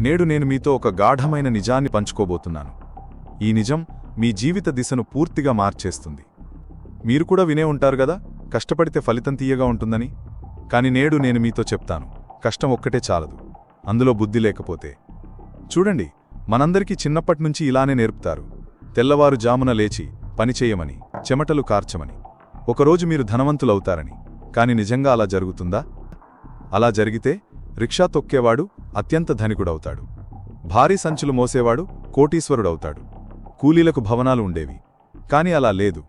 నేడు నేను మీతో ఒక గాఢమైన నిజాన్ని పంచుకోబోతున్నాను. ఈ నిజం మీ జీవిత దిశను పూర్తిగా మార్చేస్తుంది. మీరు కూడా వినే ఉంటారు గదా కష్టపడితే ఫలితం తీయగా ఉంటుందని. కాని నేడు నేను మీతో చెప్తాను కష్టం ఒక్కటే చాలదు అందులో బుద్ధి లేకపోతే. చూడండి మనందరికీ చిన్నప్పటినుంచి ఇలానే నేర్పుతారు. తెల్లవారు జామున లేచి పనిచేయమని చెమటలు కార్చమని. ఒకరోజు మీరు ధనవంతులవుతారని. కాని నిజంగా అలా జరుగుతుందా? అలా జరిగితే రిక్షా తొక్కేవాడు అత్యంత ధనికుడవుతాడు. భారీ సంచులు మోసేవాడు కోటీశ్వరుడవుతాడు. కూలీలకు భవనాలు ఉండేవి. కాని అలా లేదు.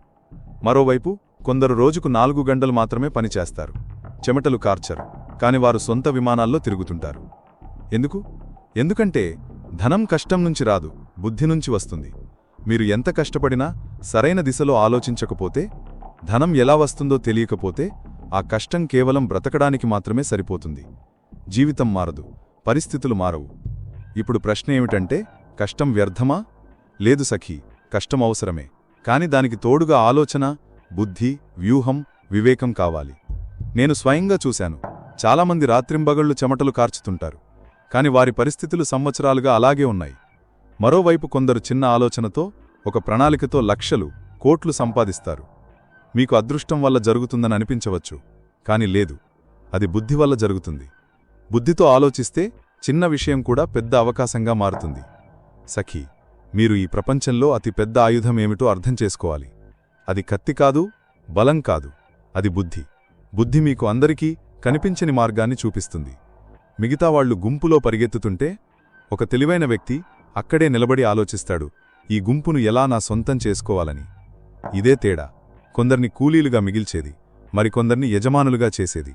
మరోవైపు కొందరు రోజుకు నాలుగు గంటలు మాత్రమే పనిచేస్తారు చెమటలు కార్చరు. కాని వారు సొంత విమానాల్లో తిరుగుతుంటారు. ఎందుకు? ఎందుకంటే ధనం కష్టం నుంచి రాదు బుద్ధి నుంచి వస్తుంది. మీరు ఎంత కష్టపడినా సరైన దిశలో ఆలోచించకపోతే ధనం ఎలా వస్తుందో తెలియకపోతే ఆ కష్టం కేవలం బ్రతకడానికి మాత్రమే సరిపోతుంది. జీవితం మారదు పరిస్థితులు మారవు. ఇప్పుడు ప్రశ్న ఏమిటంటే కష్టం వ్యర్థమా? లేదు సఖీ కష్టం అవసరమే. కాని దానికి తోడుగా ఆలోచన బుద్ధి వ్యూహం వివేకం కావాలి. నేను స్వయంగా చూశాను చాలామంది రాత్రింబగళ్ళు చెమటలు కార్చుతుంటారు. కాని వారి పరిస్థితులు సంవత్సరాలుగా అలాగే ఉన్నాయి. మరోవైపు కొందరు చిన్న ఆలోచనతో ఒక ప్రణాళికతో లక్షలు కోట్లు సంపాదిస్తారు. మీకు అదృష్టం వల్ల జరుగుతుందని అనిపించవచ్చు కాని లేదు. అది బుద్ధి వల్ల జరుగుతుంది. బుద్ధితో ఆలోచిస్తే చిన్న విషయం కూడా పెద్ద అవకాశంగా మారుతుంది. సఖీ మీరు ఈ ప్రపంచంలో అతి పెద్ద ఆయుధం ఏమిటో అర్థం చేసుకోవాలి. అది కత్తి కాదు బలం కాదు అది బుద్ధి. బుద్ధి మీకు అందరికీ కనిపించని మార్గాన్ని చూపిస్తుంది. మిగతా వాళ్ళు గుంపులో పరిగెత్తుతుంటే ఒక తెలివైన వ్యక్తి అక్కడే నిలబడి ఆలోచిస్తాడు ఈ గుంపును ఎలా నా సొంతం చేసుకోవాలని? ఇదే తేడా. కొందర్ని కూలీలుగా మిగిల్చేది మరికొందర్ని యజమానులుగా చేసేది.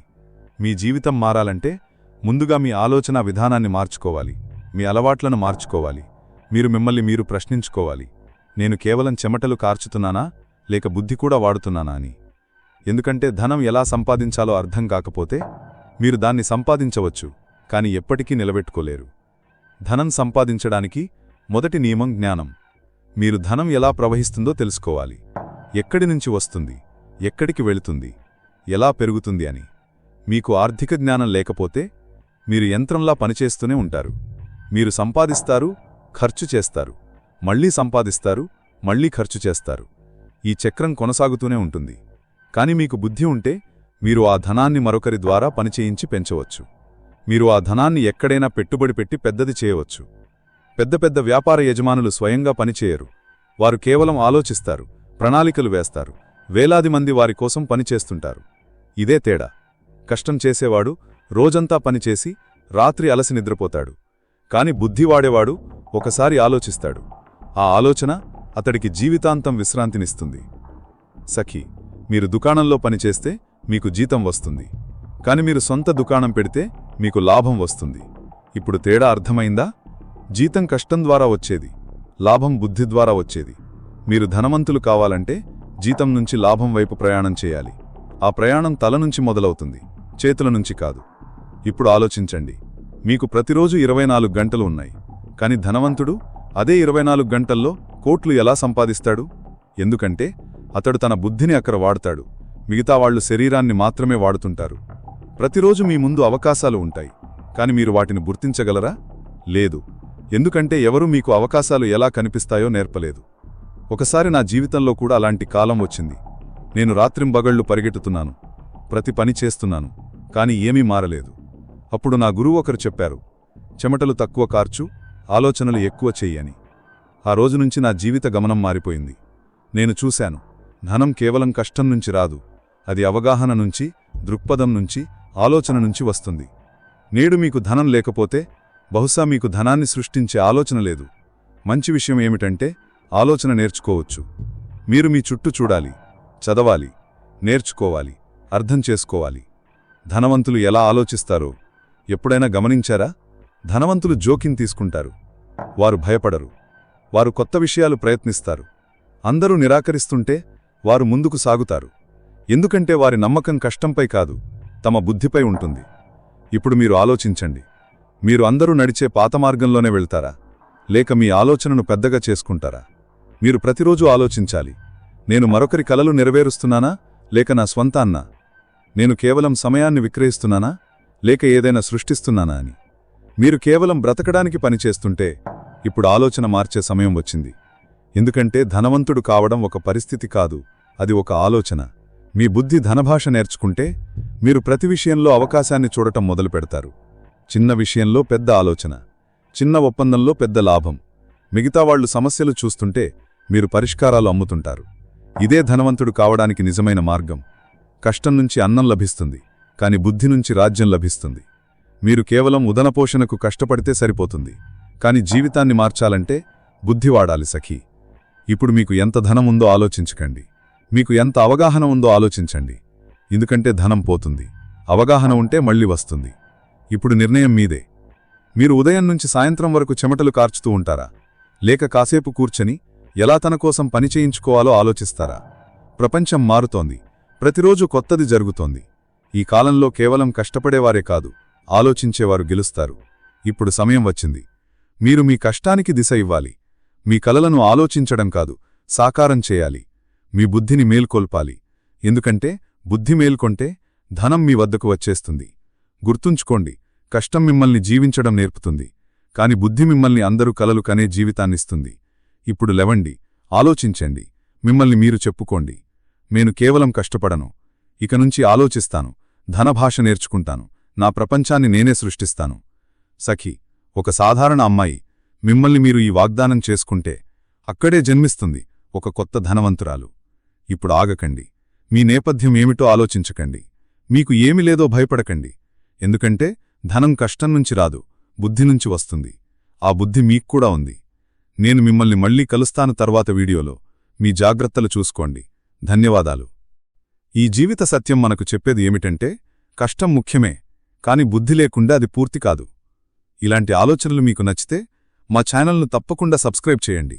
మీ జీవితం మారాలంటే ముందుగా మీ ఆలోచన విధానాన్ని మార్చుకోవాలి. మీ అలవాట్లను మార్చుకోవాలి. మీరు మిమ్మల్ని మీరు ప్రశ్నించుకోవాలి. నేను కేవలం చెమటలు కార్చుతున్నానా? లేక బుద్ధి కూడా వాడుతున్నానా అని. ఎందుకంటే ధనం ఎలా సంపాదించాలో అర్థం కాకపోతే మీరు దాన్ని సంపాదించవచ్చు కాని ఎప్పటికీ నిలబెట్టుకోలేరు. ధనం సంపాదించడానికి మొదటి నియమం జ్ఞానం. మీరు ధనం ఎలా ప్రవహిస్తుందో తెలుసుకోవాలి. ఎక్కడి నుంచి వస్తుంది? ఎక్కడికి వెళుతుంది? ఎలా పెరుగుతుంది అని. మీకు ఆర్థిక జ్ఞానం లేకపోతే మీరు యంత్రంలా పనిచేస్తూనే ఉంటారు. మీరు సంపాదిస్తారు ఖర్చు చేస్తారు. మళ్ళీ సంపాదిస్తారు మళ్ళీ ఖర్చు చేస్తారు. ఈ చక్రం కొనసాగుతూనే ఉంటుంది. కాని మీకు బుద్ధి ఉంటే మీరు ఆ ధనాన్ని మరొకరి ద్వారా పనిచేయించి పెంచవచ్చు. మీరు ఆ ధనాన్ని ఎక్కడైనా పెట్టుబడి పెట్టి పెద్దది చేయవచ్చు. పెద్ద పెద్ద వ్యాపార యజమానులు స్వయంగా పనిచేయరు వారు కేవలం ఆలోచిస్తారు ప్రణాళికలు వేస్తారు. వేలాది మంది వారి కోసం పనిచేస్తుంటారు ఇదే తేడా. కష్టం చేసేవాడు రోజంతా పనిచేసి రాత్రి అలసి నిద్రపోతాడు. కాని బుద్ధివాడేవాడు ఒకసారి ఆలోచిస్తాడు. ఆ ఆలోచన అతడికి జీవితాంతం విశ్రాంతినిస్తుంది. సఖీ మీరు దుకాణంలో పనిచేస్తే మీకు జీతం వస్తుంది. కాని మీరు సొంత దుకాణం పెడితే మీకు లాభం వస్తుంది. ఇప్పుడు తేడా అర్థమైందా? జీతం కష్టం ద్వారా వచ్చేది. లాభం బుద్ధి ద్వారా వచ్చేది. మీరు ధనవంతులు కావాలంటే జీతం నుంచి లాభం వైపు ప్రయాణం చేయాలి. ఆ ప్రయాణం తల నుంచి మొదలవుతుంది. చేతుల నుంచి కాదు. ఇప్పుడు ఆలోచించండి. మీకు ప్రతిరోజు ఇరవై నాలుగు గంటలు ఉన్నాయి. కాని ధనవంతుడు అదే ఇరవై నాలుగు గంటల్లో కోట్లు ఎలా సంపాదిస్తాడు? ఎందుకంటే అతడు తన బుద్ధిని అక్కడ వాడతాడు. మిగతా వాళ్ళు శరీరాన్ని మాత్రమే వాడుతుంటారు. ప్రతిరోజు మీ ముందు అవకాశాలు ఉంటాయి. కాని మీరు వాటిని గుర్తించగలరా? లేదు. ఎందుకంటే ఎవరూ మీకు అవకాశాలు ఎలా కనిపిస్తాయో నేర్పలేదు. ఒకసారి నా జీవితంలో కూడా అలాంటి కాలం వచ్చింది. నేను రాత్రింబగళ్ళు పరిగెట్టుతున్నాను ప్రతి పని చేస్తున్నాను. కాని ఏమీ మారలేదు. అప్పుడు నా గురువు ఒకరు చెప్పారు చెమటలు తక్కువ కార్చు ఆలోచనలు ఎక్కువ చెయ్యని ఆ రోజు నుంచి నా జీవిత గమనం మారిపోయింది. నేను చూశాను ధనం కేవలం కష్టం నుంచి రాదు అది అవగాహన నుంచి దృక్పథం నుంచి ఆలోచన నుంచి వస్తుంది. నేడు మీకు ధనం లేకపోతే బహుశా మీకు ధనాన్ని సృష్టించే ఆలోచన లేదు. మంచి విషయం ఏమిటంటే ఆలోచన నేర్చుకోవచ్చు. మీరు మీ చుట్టూ చూడాలి చదవాలి నేర్చుకోవాలి అర్థం చేసుకోవాలి. ధనవంతులు ఎలా ఆలోచిస్తారో ఎప్పుడైనా గమనించారా? ధనవంతులు జోకిం తీసుకుంటారు. వారు భయపడరు. వారు కొత్త విషయాలు ప్రయత్నిస్తారు. అందరూ నిరాకరిస్తుంటే వారు ముందుకు సాగుతారు. ఎందుకంటే వారి నమ్మకం కష్టంపై కాదు తమ బుద్ధిపై ఉంటుంది. ఇప్పుడు మీరు ఆలోచించండి. మీరు అందరూ నడిచే పాత మార్గంలోనే వెళ్తారా? లేక మీ ఆలోచనను పెద్దగా చేసుకుంటారా? మీరు ప్రతిరోజు ఆలోచించాలి. నేను మరొకరి కలలు నెరవేరుస్తున్నానా? లేక నా స్వంతాన్నా నేను కేవలం సమయాన్ని విక్రయిస్తున్నానా? లేక ఏదైనా సృష్టిస్తున్నానా అని. మీరు కేవలం బ్రతకడానికి పనిచేస్తుంటే ఇప్పుడు ఆలోచన మార్చే సమయం వచ్చింది. ఎందుకంటే ధనవంతుడు కావడం ఒక పరిస్థితి కాదు అది ఒక ఆలోచన. మీ బుద్ధి ధనభాష నేర్చుకుంటే మీరు ప్రతి విషయంలో అవకాశాన్ని చూడటం మొదలు పెడతారు. చిన్న విషయంలో పెద్ద ఆలోచన చిన్న ఒప్పందంలో పెద్ద లాభం. మిగతావాళ్ళు సమస్యలు చూస్తుంటే మీరు పరిష్కారాలు అమ్ముతుంటారు. ఇదే ధనవంతుడు కావడానికి నిజమైన మార్గం. కష్టం నుంచి అన్నం లభిస్తుంది. కాని బుద్ధి నుంచి రాజ్యం లభిస్తుంది. మీరు కేవలం ఉదనపోషణకు కష్టపడితే సరిపోతుంది. కాని జీవితాన్ని మార్చాలంటే బుద్ధి వాడాలి సఖీ. ఇప్పుడు మీకు ఎంత ధనం ఉందో ఆలోచించకండి. మీకు ఎంత అవగాహన ఉందో ఆలోచించండి. ఎందుకంటే ధనం పోతుంది. అవగాహన ఉంటే మళ్ళీ వస్తుంది. ఇప్పుడు నిర్ణయం మీదే. మీరు ఉదయం నుంచి సాయంత్రం వరకు చెమటలు కార్చుతూ ఉంటారా? లేక కాసేపు కూర్చొని ఎలా తన కోసం పని చేయించుకోవాలో ఆలోచిస్తారా? ప్రపంచం మారుతోంది. ప్రతిరోజు కొత్తది జరుగుతోంది. ఈ కాలంలో కేవలం కష్టపడేవారే కాదు ఆలోచించేవారు గెలుస్తారు. ఇప్పుడు సమయం వచ్చింది. మీరు మీ కష్టానికి దిశ ఇవ్వాలి. మీ కలలను ఆలోచించడం కాదు సాకారం చేయాలి. మీ బుద్ధిని మేల్కొల్పాలి. ఎందుకంటే బుద్ధి మేల్కొంటే ధనం మీ వద్దకు వచ్చేస్తుంది. గుర్తుంచుకోండి కష్టం మిమ్మల్ని జీవించడం నేర్పుతుంది. కాని బుద్ధి మిమ్మల్ని అందరూ కలలు కనే జీవితాన్నిస్తుంది. ఇప్పుడు లెవండి ఆలోచించండి. మిమ్మల్ని మీరు చెప్పుకోండి. నేను కేవలం కష్టపడను. ఇక నుంచి ఆలోచిస్తాను. ధనభాష నేర్చుకుంటాను. నా ప్రపంచాన్ని నేనే సృష్టిస్తాను. సఖి ఒక సాధారణ అమ్మాయి మిమ్మల్ని మీరు ఈ వాగ్దానం చేసుకుంటే అక్కడే జన్మిస్తుంది ఒక కొత్త ధనవంతురాలు. ఇప్పుడు ఆగకండి. మీ నేపథ్యం ఏమిటో ఆలోచించకండి. మీకు ఏమి లేదో భయపడకండి. ఎందుకంటే ధనం కష్టం నుంచి రాదు బుద్ధి నుంచి వస్తుంది. ఆ బుద్ధి మీక్కూడా ఉంది. నేను మిమ్మల్ని మళ్ళీ కలుస్తాను తర్వాత వీడియోలో. మీ జాగ్రత్తలు చూసుకోండి. ధన్యవాదాలు. ఈ జీవిత సత్యం మనకు చెప్పేది ఏమిటంటే కష్టం ముఖ్యమే కాని బుద్ధి లేకుండా అది పూర్తి కాదు. ఇలాంటి ఆలోచనలు మీకు నచ్చితే మా ఛానల్ను తప్పకుండా సబ్స్క్రైబ్ చేయండి.